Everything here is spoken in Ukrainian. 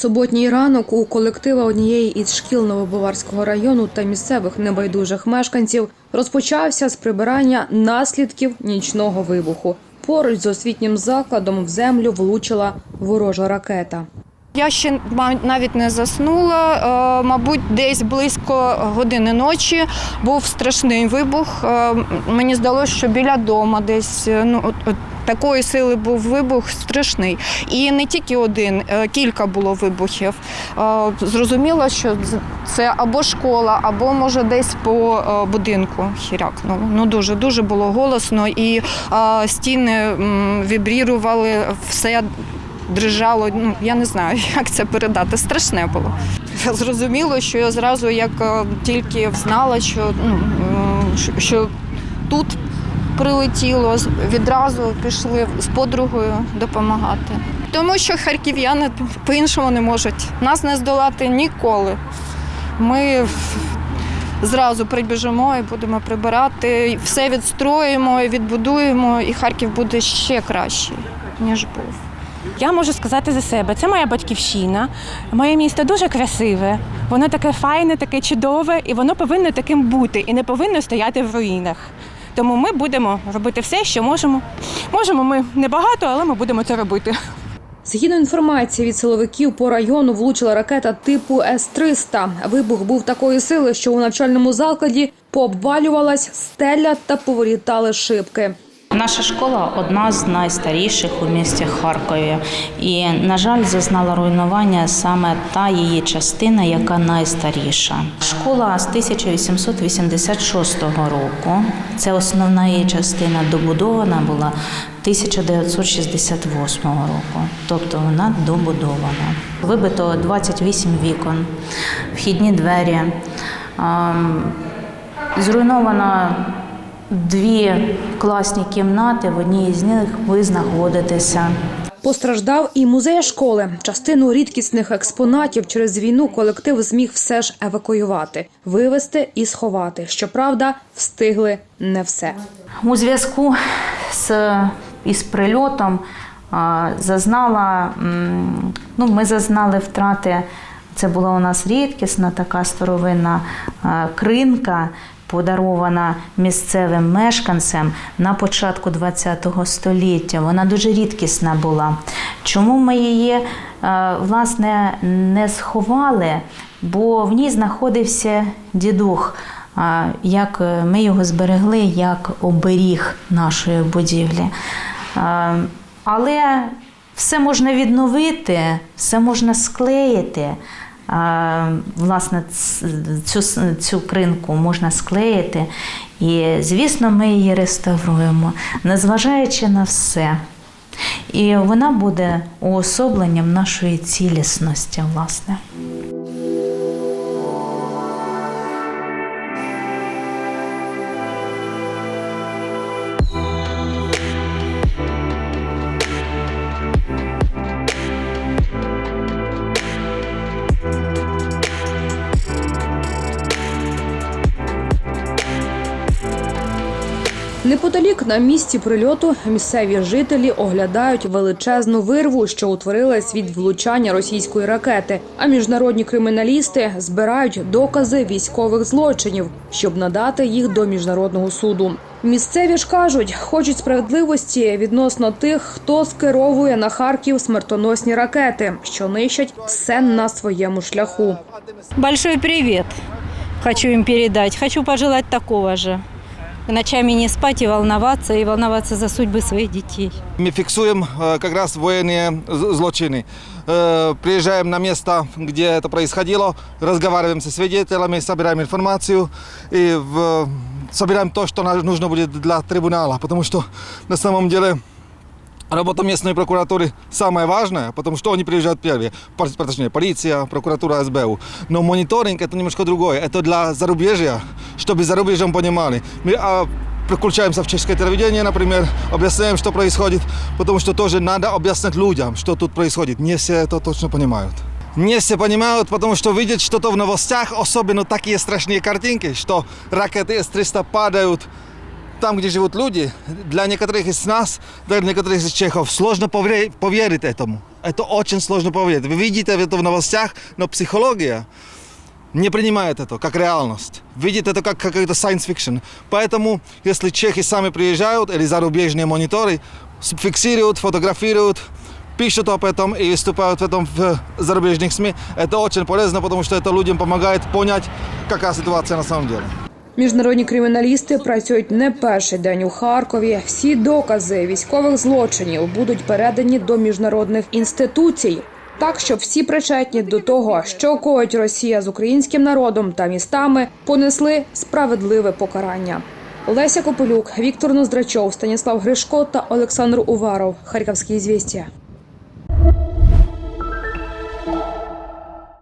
Суботній ранок у колектива однієї із шкіл Новобаварського району та місцевих небайдужих мешканців розпочався з прибирання наслідків нічного вибуху. Поруч з освітнім закладом в землю влучила ворожа ракета. Я ще навіть не заснула. Е, Мабуть, десь близько години ночі був страшний вибух. Е, Мені здалося, що біля дому десь е, ну такої сили був вибух страшний. І не тільки один, кілька було вибухів. Зрозуміло, що це або школа, або може десь по будинку хірякнуло. Ну дуже дуже було голосно, і стіни вібрірували, все дрижало. Ну я не знаю, як це передати. Страшне було. Зрозуміло, що я зразу, як е, тільки знала, що, ну, е, що- тут прилетіло, відразу пішли з подругою допомагати. Тому що харків'яни по-іншому не можуть. Нас не здолати ніколи. Ми зразу прибіжимо і будемо прибирати, все відстроїмо, відбудуємо, і Харків буде ще кращий, ніж був. Я можу сказати за себе, це моя батьківщина. Моє місто дуже красиве, воно таке файне, таке чудове, і воно повинно таким бути і не повинно стояти в руїнах. Тому ми будемо робити все, що можемо. Можемо ми небагато, але ми будемо це робити. Згідно інформації від силовиків по району влучила ракета типу С-300. Вибух був такої сили, що у навчальному закладі пообвалювалась стеля та повилітали шибки. Наша школа одна з найстаріших у місті Харкові, і, на жаль, зазнала руйнування саме та її частина, яка найстаріша. Школа з 1886 року. Це основна її частина добудована була 1968 року, тобто вона добудована. Вибито 28 вікон, вхідні двері. Зруйновано дві класні кімнати. В одній з них ви знаходитеся. Постраждав і музей школи. Частину рідкісних експонатів через війну колектив зміг все ж евакуювати, вивезти і сховати. Щоправда, встигли не все. У зв'язку з із прильотом зазнала, ну, ми зазнали втрати. Це була у нас рідкісна така старовинна кринка, подарована місцевим мешканцям на початку ХХ століття. Вона дуже рідкісна була. Чому ми її е, власне не сховали? Бо в ній знаходився дідух. Як е, ми його зберегли як оберіг нашої будівлі. Але все можна відновити, все можна склеїти. Власне, цю, цю кринку можна склеїти. І, звісно, ми її реставруємо, незважаючи на все. І вона буде уособленням нашої цілісності, власне. Неподалік на місці прильоту місцеві жителі оглядають величезну вирву, що утворилась від влучання російської ракети. А міжнародні криміналісти збирають докази військових злочинів, щоб надати їх до міжнародного суду. Місцеві ж кажуть, хочуть справедливості відносно тих, хто скеровує на Харків смертоносні ракети, що нищать все на своєму шляху. Большой привет хочу им передать. Хочу пожелать такого же Ночами не спать и волноваться, и волноваться за судьбы своих детей. Мы фиксуем э, как раз военные з- злочины. Э, Приезжаем на место, где это происходило, разговариваем со свидетелями, собираем информацию и в- собираем то, что нам нужно будет для трибунала. Потому что на самом деле работа местной прокуратуры самая важная, потому что они приезжают первые. Пар- Точнее, полиция, прокуратура, СБУ. Но мониторинг это немножко другое. Это для зарубежья, чтобы за рубежом понимали. Мы а, включаемся в чешское телевидение, например, объясняем, что происходит, потому что тоже надо объяснять людям, что тут происходит. Не все это точно понимают. Не все понимают, потому что видят что-то в новостях, особенно такие страшные картинки, что ракеты С-300 падают там, где живут люди, для некоторых из нас, для некоторых из чехов, сложно поверить этому. Это очень сложно поверить. Вы видите это в новостях, но психология не принимает это как реальность. Видит это как какой-то science fiction. Поэтому, если чехи сами приезжают или зарубежные мониторы, фиксируют, фотографируют, пишут об этом и выступают в этом в зарубежных СМИ, это очень полезно, потому что это людям помогает понять, какая ситуация на самом деле. Міжнародні криміналісти працюють не перший день у Харкові. Всі докази військових злочинів будуть передані до міжнародних інституцій. Так, щоб всі причетні до того, що коїть Росія з українським народом та містами, понесли справедливе покарання. Леся Копилюк, Віктор Ноздрачов, Станіслав Гришко та Олександр Уваров. Харківські звістя.